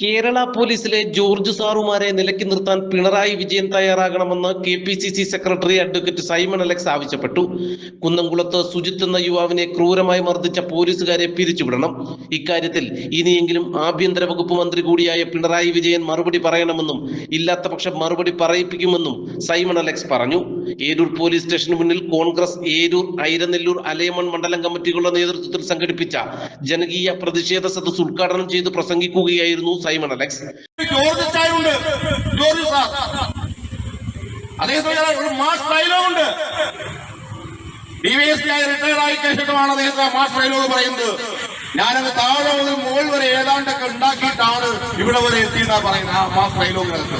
കേരള പോലീസിലെ ജോർജ് സാറുമാരെ നിലയ്ക്ക് നിർത്താൻ പിണറായി വിജയൻ തയ്യാറാകണമെന്ന് K P C C secretary advocate Simon Alex ആവശ്യപ്പെട്ടു. കുന്നംകുളത്ത് സുജിത്ത് എന്ന യുവാവിനെ ക്രൂരമായി മർദ്ദിച്ച പോലീസുകാരെ പിരിച്ചുവിടണം. ഇക്കാര്യത്തിൽ ഇനിയെങ്കിലും ആഭ്യന്തര വകുപ്പ് മന്ത്രി കൂടിയായ പിണറായി വിജയൻ മറുപടി പറയണമെന്നും ഇല്ലാത്ത പക്ഷം മറുപടി പറയിപ്പിക്കുമെന്നും സൈമൺ അലക്സ് പറഞ്ഞു. ഏരൂർ പോലീസ് സ്റ്റേഷന് മുന്നിൽ കോൺഗ്രസ് ഏരൂർ ഐരനെല്ലൂർ അലയമൺ മണ്ഡലം കമ്മിറ്റികളുടെ നേതൃത്വത്തിൽ സംഘടിപ്പിച്ച ജനകീയ പ്രതിഷേധ സദസ് ഉദ്ഘാടനം ചെയ്ത് പ്രസംഗിക്കുകയായിരുന്നു സൈമൺ അലക്സ് ജോർജ് ഉണ്ട്. George sir. അദ്ദേഹത്തിന് ഒരു മാസ് ഡയലോഗ് ഉണ്ട്. ഡിവൈഎസ്പി ആയി റിട്ടയർ ആയി ശേഷമാണ് അദ്ദേഹത്തെ മാസ് ഡയലോഗ് പറയുന്നത്. ഞാനത് താഴെ മുതൽ മുകൾ വരെ ഏതാണ്ടൊക്കെ ഉണ്ടാക്കിയിട്ടാണ് ഇവിടെ വരെ എത്തിയെന്നാ പറയുന്നത് ആ മാസ് ഡയലോഗിനകത്ത്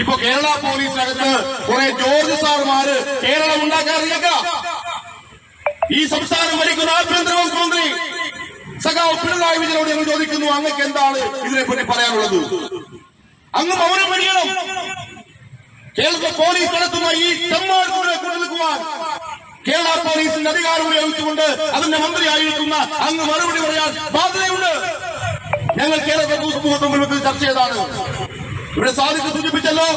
ഇപ്പൊ കേരള പോലീസിനകത്ത് കുറെ ജോർജ് സാറുമാര് കേരളം ഉണ്ടാക്കാറില്ല ഈ സംസ്ഥാനം ഭരിക്കുന്ന ആഭ്യന്തര വകുപ്പ് പിണറായി വിജയനോട് ഞങ്ങൾ ചോദിക്കുന്നു അങ്ങക്ക് എന്താണ് ഇതിനെപ്പറ്റി പറയാനുള്ളത്? അങ്ങ് മൗനം വെടിയണം കേരള പോലീസ് നടത്തുന്ന ഈ തെമ്മാടുകൂടെ കൊണ്ടുനിൽക്കുവാൻ കേരള പോലീസിന്റെ അധികാരം ഉപയോഗിച്ചുകൊണ്ട് അതിന്റെ മന്ത്രിയായിരിക്കുന്ന അങ്ങ് മറുപടി പറയാൻ ബാധ്യതയുണ്ട്. ഞങ്ങൾ കേരളത്തെ കേരള മുഖത്ത് ചർച്ച ചെയ്താണ്. ഇവിടെ സാധിച്ചു സൂചിപ്പിച്ചല്ലോ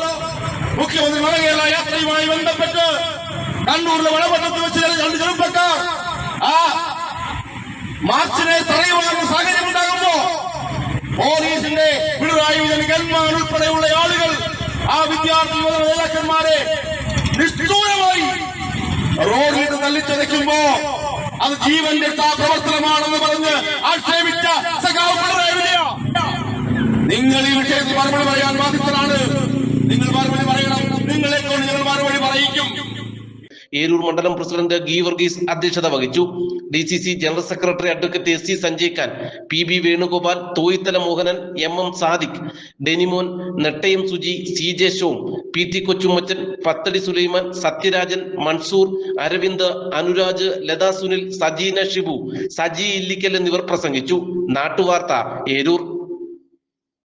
മുഖ്യമന്ത്രി മലകേരള യാത്രയുമായി ബന്ധപ്പെട്ട് കണ്ണൂരിലെ വളപട്ടത്ത് വെച്ച് രണ്ട് ചെറുപ്പക്കാർ ആ മാർച്ചിനെ തടയുവാനുള്ള സാഹചര്യം ഉണ്ടാകുമ്പോ പോലീസിന്റെ പിണറായി വിജയൻ ഗൺമാൻ ഉൾപ്പെടെയുള്ള ആളുകൾ ആ വിദ്യാർത്ഥി യുവജന നേതാക്കന്മാരെ നിഷ്ഠൂരമായി റോഡിൽ തള്ളിച്ചതയ്ക്കുമ്പോ അത് രക്ഷാ പ്രവർത്തനമാണെന്ന് പറഞ്ഞ് ആക്ഷേപിച്ച സഖാവ് പിണറായി വിജയ നിങ്ങൾ ഈ വിഷയത്തിൽ മറുപടി പറയാൻ ബാധ്യസ്ഥരാണ് നിങ്ങൾ മറുപടി പറയണം നിങ്ങളെ കൊണ്ട് ഞങ്ങൾ മറുപടി പറയിക്കും ഏരൂർ മണ്ഡലം പ്രസിഡന്റ് ഗീ വർഗീസ് അധ്യക്ഷത വഹിച്ചു. D C C general secretary advocate S C Sanjay Khan P B Venugopal Thoyithala Mohanan M M Sadiq Denimon Nettayam Suji C J Shom P T Kochumachan Pathadi Sulaiman Sathyarajan Mansoor Aravind Anuraj Lata Sunil Sajina Shibu Saji Illikkal എന്നിവർ പ്രസംഗിച്ചു. നാട്ടുവാർത്ത ഏരൂർ.